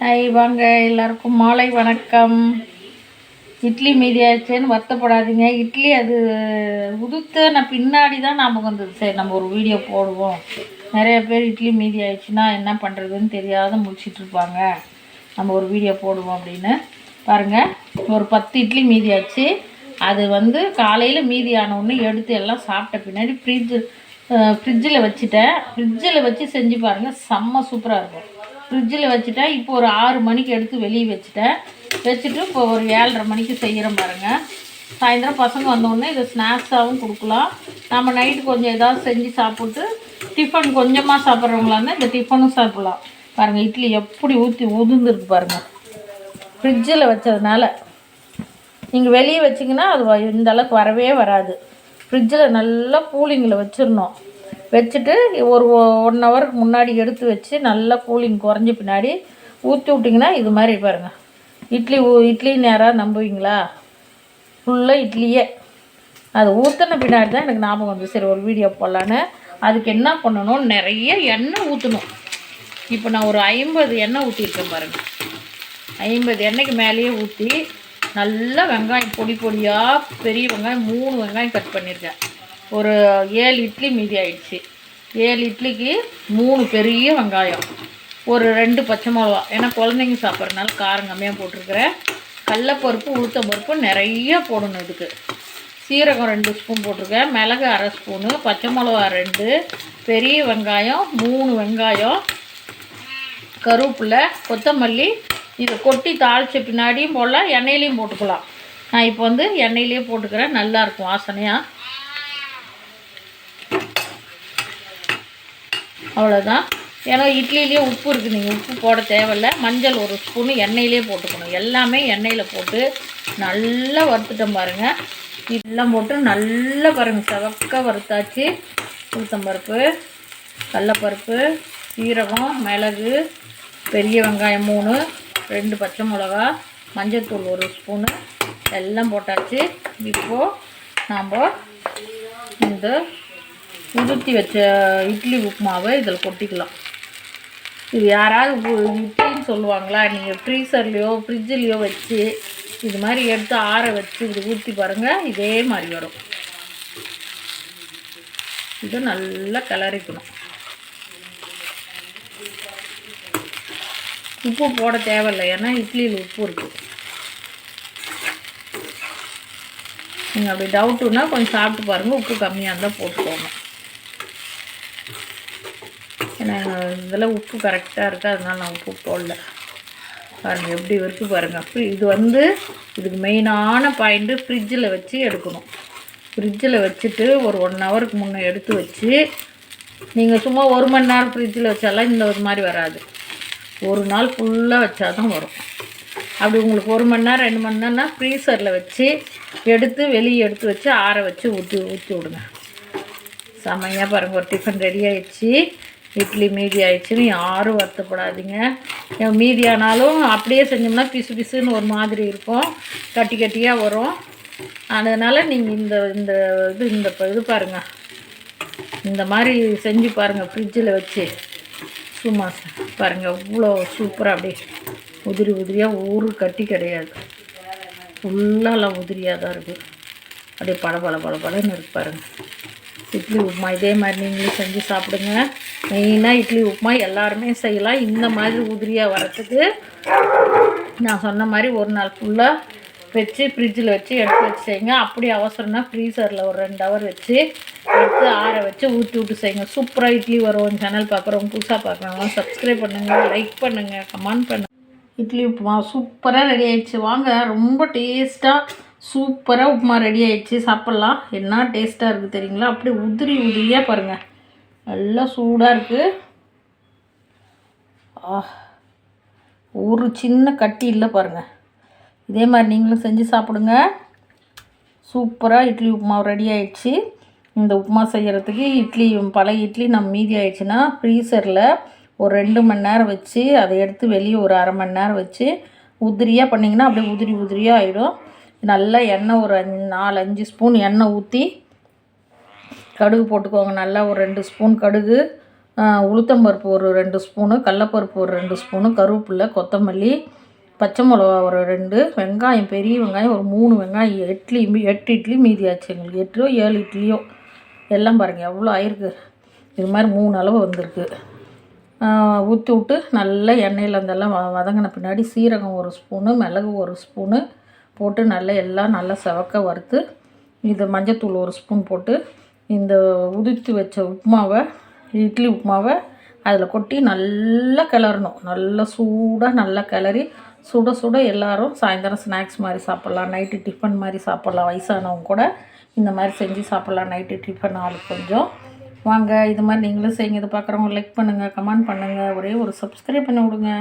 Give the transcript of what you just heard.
Hi வாங்க. எல்லாருக்கும் மாலை வணக்கம். இட்லி மீதியாச்சுன்னு வருத்தப்படாதீங்க. இட்லி அது உதுத்த நான் பின்னாடி தான் ஞாபகம் வந்தது. சரி நம்ம ஒரு வீடியோ போடுவோம். நிறைய பேர் இட்லி மீதி ஆயிடுச்சுன்னா என்ன பண்ணுறதுன்னு தெரியாத முடிச்சிட்டு இருப்பாங்க. நம்ம ஒரு வீடியோ போடுவோம் அப்படின்னு. பாருங்கள் ஒரு பத்து இட்லி மீதி ஆச்சு அது வந்து காலையில் மீதி ஆனவுடனே எடுத்து எல்லாம் சாப்பிட்ட பின்னாடி ஃப்ரிட்ஜு ஃப்ரிட்ஜில் வச்சுட்டேன். ஃப்ரிட்ஜில் வச்சு செஞ்சு பாருங்கள் செம்ம சூப்பராக இருக்கும். ஃப்ரிட்ஜில் வச்சுட்டேன். இப்போ ஒரு ஆறு மணிக்கு எடுத்து வெளியே வச்சுட்டேன். வச்சுட்டு இப்போ ஒரு ஏழரை மணிக்கு செய்கிற பாருங்கள் சாயந்தரம் பசங்க வந்தோடனே இதை ஸ்நாக்ஸாகவும் கொடுக்கலாம். நம்ம நைட்டு கொஞ்சம் ஏதாவது செஞ்சு சாப்பிட்டு டிஃபன் கொஞ்சமாக சாப்பிட்றவங்களா இருந்தால் இந்த டிஃபனும் சாப்பிட்லாம். பாருங்கள் இட்லி எப்படி ஊற்றி உதிர்ந்துருக்கு பாருங்கள் ஃப்ரிட்ஜில் வச்சதுனால. நீங்கள் வெளியே வச்சிங்கன்னா அது வ- இந்த அளவுக்கு வரவே வராது. ஃப்ரிட்ஜில் நல்லா கூலிங்கில் வச்சிடணும். வச்சுட்டு ஒரு ஒன் ஹவருக்கு முன்னாடி எடுத்து வச்சு நல்லா கூலிங் குறைஞ்ச பின்னாடி ஊற்றி விட்டிங்கன்னா இது மாதிரி பாருங்கள் இட்லி ஊ இட்லி நேராக நம்புவீங்களா? ஃபுல்லாக இட்லியே. அது ஊற்றின பின்னாடி தான் எனக்கு ஞாபகம் வந்து. சரி ஒரு வீடியோ போடலான்னு. அதுக்கு என்ன பண்ணணும்? நிறைய எண்ணெய் ஊற்றணும் இப்போ நான் ஒரு ஐம்பது எண்ணெய் ஊற்றிருக்கேன் பாருங்கள் ஐம்பது எண்ணெய்க்கு மேலேயே ஊற்றி நல்லா வெங்காயம் பொடி பொடியாக பெரிய வெங்காயம் மூணு வெங்காயம் கட் பண்ணியிருக்கேன். ஒரு ஏழு இட்லி மீதி ஆயிடுச்சு. ஏழு இட்லிக்கு மூணு பெரிய வெங்காயம். ஒரு ரெண்டு பச்சை மிளகா. ஏன்னா குழந்தைங்க சாப்பிட்றதுனால காரம் கம்மியாக போட்டிருக்கிறேன். கடலப்பருப்பு உளுத்தம் பருப்பு நிறைய போடணும் இதுக்கு. சீரகம் ரெண்டு ஸ்பூன் போட்டிருக்கேன். மிளகு அரை ஸ்பூனு பச்சை மிளகா ரெண்டு பெரிய வெங்காயம் மூணு வெங்காயம் கருவேப்பிலை கொத்தமல்லி. இதை கொட்டி தாளித்த பின்னாடியும் போடலாம் எண்ணெயிலையும் போட்டுக்கலாம். நான் இப்போ வந்து எண்ணெயிலே போட்டுக்கிறேன். நல்லாயிருக்கும் வாசனையாக அவ்வளோதான் ஏன்னா இட்லிலேயே உப்பு இருக்குது நீங்கள் உப்பு போட தேவையில்ல. மஞ்சள் ஒரு ஸ்பூனு எண்ணெயிலே போட்டுக்கணும். எல்லாமே எண்ணெயில் போட்டு நல்லா வறுத்துட்டோம் பாருங்கள் இதெல்லாம் போட்டு நல்லா பாருங்கள் செவக்க வறுத்தாச்சு. உளுத்தம்பருப்பு கடலப்பருப்பு சீரகம் மிளகு பெரிய வெங்காயம் மூணு ரெண்டு பச்சை மிளகா மஞ்சள்தூள் ஒரு ஸ்பூனு எல்லாம் போட்டாச்சு. இப்போது நாம் இந்த உதிர்த்தி வச்ச இட்லி உப்புமாவை இதில் கொட்டிக்கலாம். இது யாராவது இட்லின்னு சொல்லுவாங்களா நீங்கள் ஃப்ரீசர்லேயோ ஃப்ரிட்ஜ்லேயோ வச்சு இது மாதிரி எடுத்து ஆற வச்சு இது ஊற்றி பாருங்கள் இதே மாதிரி வரும். இது நல்லா கிளறிக்கணும். உப்பு போட தேவையில்லை ஏன்னா இட்லியில் உப்பு இருக்குது நீங்கள் அப்படி டவுட்டுன்னா கொஞ்சம் சாப்பிட்டு பாருங்கள் உப்பு கம்மியாக இருந்தால் போட்டுக்கோங்க. நான் இதில் உப்பு கரெக்டாக இருக்குது அதனால நான் உப்பு போடல. பாருங்கள் எப்படி இருக்கு பாருங்கள் ஃப்ரி இது வந்து இதுக்கு மெயினான பாயிண்ட்டு ஃப்ரிட்ஜில் வச்சு எடுக்கணும். ஃப்ரிட்ஜில் வச்சுட்டு ஒரு ஒன் ஹவருக்கு முன்னே எடுத்து வச்சு நீங்கள் சும்மா ஒரு மணி நேரம் ஃப்ரிட்ஜில் வச்சாலாம் இந்த ஒரு மாதிரி வராது. ஒரு நாள் ஃபுல்லாக வச்சா தான் வரும். அப்படி உங்களுக்கு ஒரு மணி நேரம் ரெண்டு மணி நேரம்னா ஃப்ரீசரில் வச்சு எடுத்து வெளியே எடுத்து வச்சு ஆற வச்சு ஊற்றி ஊற்றி விடுங்க. செம்மையாக பாருங்கள் ஒரு டிஃபன் ரெடி ஆயிடுச்சு. இட்லி மீதி ஆயிடுச்சுன்னு யாரும் வருத்தப்படாதீங்க. ஏன் மீதி ஆனாலும் அப்படியே செஞ்சோம்னா பிசு பிசுன்னு ஒரு மாதிரி இருக்கும். கட்டி கட்டியாக வரும். அதனால் நீங்கள் இந்த இந்த இது இந்த இது பாருங்கள் இந்த மாதிரி செஞ்சு பாருங்கள் ஃப்ரிட்ஜில் வச்சு. சும்மா பாருங்கள் இவ்வளோ சூப்பராக அப்படியே உதிரி உதிரியாக ஊரு கட்டி கிடையாது. ஃபுல்லாலாம் உதிரியாக தான் இருக்குது அப்படியே பல பல பல பலன்னு இருக்கு பாருங்கள் இட்லி உப்புமா இதே மாதிரி நீங்களும் செஞ்சு சாப்பிடுங்க. மெயினாக இட்லி உப்புமா எல்லாருமே செய்யலாம். இந்த மாதிரி உதிரியாக வரத்துக்கு நான் சொன்ன மாதிரி ஒரு நாள் ஃபுல்லாக வச்சு ஃப்ரிட்ஜில் வச்சு எடுத்து வச்சு செய்யுங்க. அப்படி அவசரம்னா ஃப்ரீசரில் ஒரு ரெண்டு ஹவர் வச்சு எடுத்து ஆற வச்சு ஊற்றி விட்டு செய்யுங்க. சூப்பராக இட்லி வரும். சேனல் பார்க்குறவங்க புதுசாக பார்க்குறவங்க சப்ஸ்கிரைப் பண்ணுங்கள் லைக் பண்ணுங்கள் கமெண்ட் பண்ணுங்கள் இட்லி உப்புமா சூப்பராக ரெடி ஆயிடுச்சு. வாங்க ரொம்ப டேஸ்ட்டாக சூப்பராக உப்புமா ரெடி ஆயிடுச்சு. சாப்பிட்லாம். என்ன டேஸ்ட்டாக இருக்குது தெரியுங்களா? அப்படியே உதிரி உதிரியாக பாருங்கள் நல்லா சூடாக இருக்குது ஒரு சின்ன கட்டி இல்லை பாருங்கள் இதே மாதிரி நீங்களும் செஞ்சு சாப்பிடுங்க. சூப்பராக இட்லி உப்புமா ரெடி ஆயிடுச்சு. இந்த உப்புமா செய்கிறதுக்கு இட்லி பழைய இட்லி நம்ம மீதி ஆயிடுச்சுன்னா ஃப்ரீசரில் ஒரு ரெண்டு மணி நேரம் வச்சு அதை எடுத்து வெளியே ஒரு அரை மணி நேரம் வச்சு உதிரியாக பண்ணிங்கன்னா அப்படியே உதிரி உதிரியாக ஆகிடும் நல்லா எண்ணெய் ஒரு அஞ்சு நாலு அஞ்சு ஸ்பூன் எண்ணெய் ஊற்றி கடுகு போட்டுக்கோங்க. நல்லா ஒரு ரெண்டு ஸ்பூன் கடுகு உளுத்தம்பருப்பு ஒரு ரெண்டு ஸ்பூனு கடலப்பருப்பு ஒரு ரெண்டு ஸ்பூனு கருவேப்பில்லை கொத்தமல்லி பச்சை மிளகா ஒரு ரெண்டு வெங்காயம் பெரிய வெங்காயம் ஒரு மூணு வெங்காயம் இட்லி மீ- எட்டு இட்லி மீதி ஆச்சு எங்களுக்கு. எட்டோ ஏழு இட்லியோ. எல்லாம் பாருங்கள் எவ்வளோ ஆயிருக்கு. இது மாதிரி மூணு அளவு வந்திருக்கு. ஊற்றி விட்டு நல்லா எண்ணெயில் அதெல்லாம் வ வதங்கின பின்னாடி சீரகம் ஒரு ஸ்பூனு மிளகு ஒரு ஸ்பூனு போட்டு நல்லா எல்லாம் நல்லா செவக்க வறுத்து இது மஞ்சத்தூள் ஒரு ஸ்பூன் போட்டு இந்த உதிர்த்து வச்ச உப்புமாவை இட்லி உப்புமாவை அதில் கொட்டி நல்லா கிளறணும். நல்லா சூடாக நல்லா கிளறி சுட சுட எல்லோரும் சாயந்தரம் ஸ்நாக்ஸ் மாதிரி சாப்பிட்லாம். நைட்டு டிஃபன் மாதிரி சாப்பிட்லாம். வயசானவங்க கூட இந்த மாதிரி செஞ்சு சாப்பிட்லாம். நைட்டு டிஃபன் ஆளுக்கு கொஞ்சம். வாங்க இது மாதிரி நீங்களும் செய்யுங்க. இதை பார்க்குறவங்க லைக் பண்ணுங்கள் கமெண்ட் பண்ணுங்கள் ஒரே ஒரு சப்ஸ்கிரைப் பண்ணி விடுங்க.